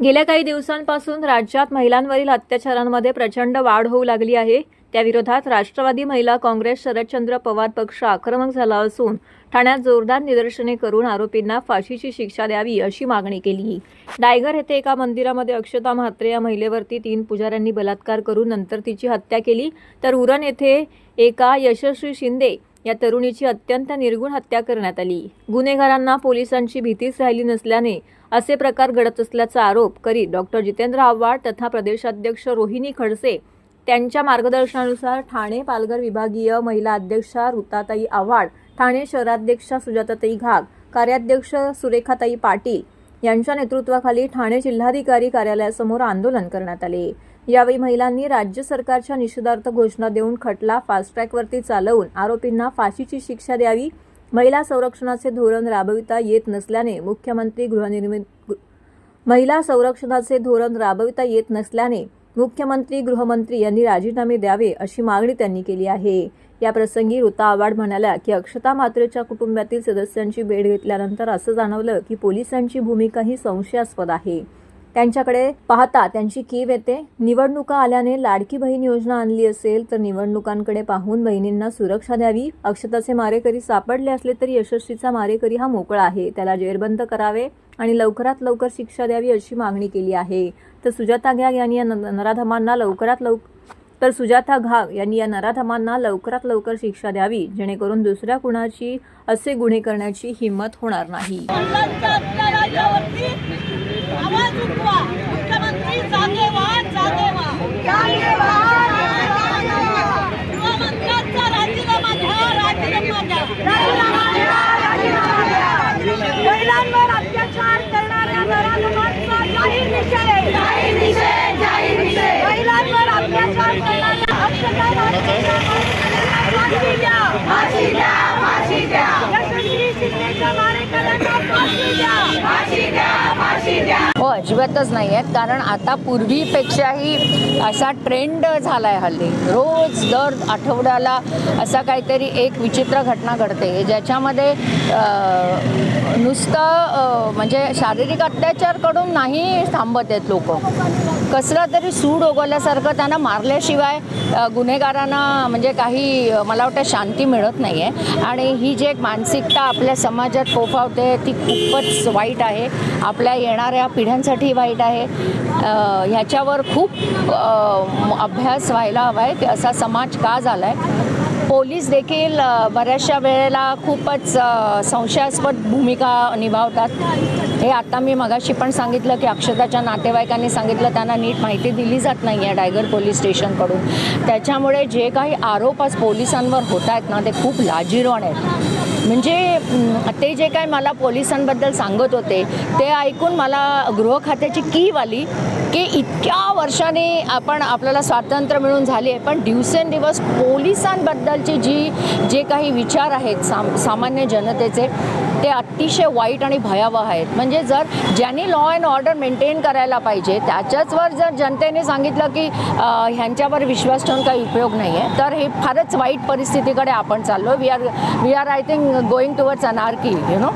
गेल्या काही दिवसांपासून राज्यात महिलांवरील अत्याचारांमध्ये प्रचंड वाढ होऊ लागली आहे. त्याविरोधात राष्ट्रवादी महिला काँग्रेस शरदचंद्र पवार पक्ष आक्रमक झाला असून ठाण्यात जोरदार निदर्शने करून आरोपींना फाशीची शिक्षा द्यावी अशी मागणी केली. डायगर येथे एका मंदिरामध्ये अक्षता म्हात्रे या महिलेवरती तीन पुजाऱ्यांनी बलात्कार करून नंतर तिची हत्या केली. तर उरण येथे एका यशस्वी शिंदे या तरुणीची अत्यंत निर्गुण हत्या करण्यात आली. गुन्हेगारांना पोलिसांची भीतीच राहिली नसल्याने असे प्रकार घडत असल्याचा आरोप करीत डॉक्टर जितेंद्र आव्हाड तथा प्रदेशाध्यक्ष रोहिणी खडसे त्यांच्या मार्गदर्शनानुसार ठाणे पालघर विभागीय महिला अध्यक्षा रुताताई आव्हाड ठाणे शहराध्यक्षा सुजाताताई घाग कार्याध्यक्ष सुरेखाताई पाटील यांच्या नेतृत्वाखाली ठाणे जिल्हाधिकारी कार्यालयासमोर आंदोलन करण्यात आले. यावेळी महिलांनी राज्य सरकारच्या निषेधार्थ घोषणा देऊन खटला फास्ट्रॅकवरती चालवून आरोपींना फाशीची शिक्षा द्यावी. महिला संरक्षणाचे धोरण राबविता येत नसल्याने मुख्यमंत्री गृहनिर्मित महिला संरक्षणाचे धोरण राबविता येत नसल्याने मुख्यमंत्री गृहमंत्री यांनी राजीनामे द्यावे अशी मागणी त्यांनी केली आहे. या प्रसंगी ऋता आव्हाड म्हणाल्या की अक्षता मात्रेच्या कुटुंबातील सदस्यांची भेट घेतल्यानंतर असं जाणवलं की पोलिसांची भूमिका ही संशयास्पद आहे. त्यांच्याकडे पाहता त्यांची कीव येते. निवडणुका आल्याने लाडकी बहीण योजना आणली असेल तर निवडणुकांकडे पाहून बहिणींना सुरक्षा द्यावी. अक्षताचे मारेकरी सापडले असले तरी यशस्वीचा मारेकरी हा मोकळा आहे. त्याला जेरबंद करावे आणि लवकरात लवकर शिक्षा द्यावी अशी मागणी केली आहे. तर सुजाता घाग यांनी या न- नराधमांना लवकरात लवकर तर सुजाता घाग यांनी या नराधमांना लवकरात लवकर शिक्षा द्यावी जेणेकरून दुसऱ्या कुणाची असे गुन्हे करण्याची हिंमत होणार नाही. आवाज उठवा. मुख्यमंत्री जागे व्हा जागे व्हा गृहमंत्र्यांचा राजीनामा घ्या राजीनामा घ्या महिलांवर अत्याचार करणाऱ्या नराधमांचा जाहीर निषेध. जाहीर निषेध जाहीर निषेध. महिलांवर अत्याचार करणाऱ्या फाशी द्या. फाशी द्या फाशी द्या. यशस्वी शिंदेच्या मारेकऱ्यांना फाशी द्या. फाशी द्या फाशी द्या. हो अजिबातच नाही आहेत कारण आता पूर्वीपेक्षाही असा ट्रेंड झाला आहे हल्ली. रोज दर आठवड्याला असा काहीतरी एक विचित्र घटना घडते. ज्याच्यामध्ये नुसतं म्हणजे शारीरिक अत्याचारकडून नाही थांबत आहेत लोक. कसला तरी सूड ओगवल्यासारखं त्यांना मारल्याशिवाय गुन्हेगारांना म्हणजे काही मला वाटतं शांती मिळत नाही आहे आणि ही जी एक मानसिकता आपल्या समाजात फोफावते ती खूपच वाईट आहे. आपल्या येणाऱ्या पिढ्या सगळ्यांसाठी वाईट आहे. ह्याच्यावर खूप अभ्यास व्हायला हवा आहे. की असा समाज का झाला आहे पोलीस देखील बऱ्याचशा वेळेला खूपच संशयास्पद भूमिका निभावतात. हे आता मी मगाशी पण सांगितलं की अक्षताच्या नातेवाईकांनी सांगितलं त्यांना नीट माहिती दिली जात नाही आहे डायगर पोलीस स्टेशनकडून. त्याच्यामुळे जे काही आरोप आज पोलिसांवर होत आहेत ना ते खूप लाजिरवाण आहेत. म्हणजे ते जे काय मला पोलिसांबद्दल सांगत होते ते ऐकून मला गृह खात्याची कीव आली की इतक्या वर्षांनी आपण आपल्याला स्वातंत्र्य मिळून झाले आहे पण दिवसेंदिवस पोलिसांबद्दलची जी जे काही विचार आहेत साम सामान्य जनतेचे ते अतिशय वाईट आणि भयावह आहेत. म्हणजे जर ज्यांनी लॉ अँड ऑर्डर मेंटेन करायला पाहिजे त्याच्याचवर जर जनतेने सांगितलं की ह्यांच्यावर विश्वास ठेवून काही उपयोग नाही आहे तर हे फारच वाईट परिस्थितीकडे आपण चाललो we are we are I think going towards anarchy you know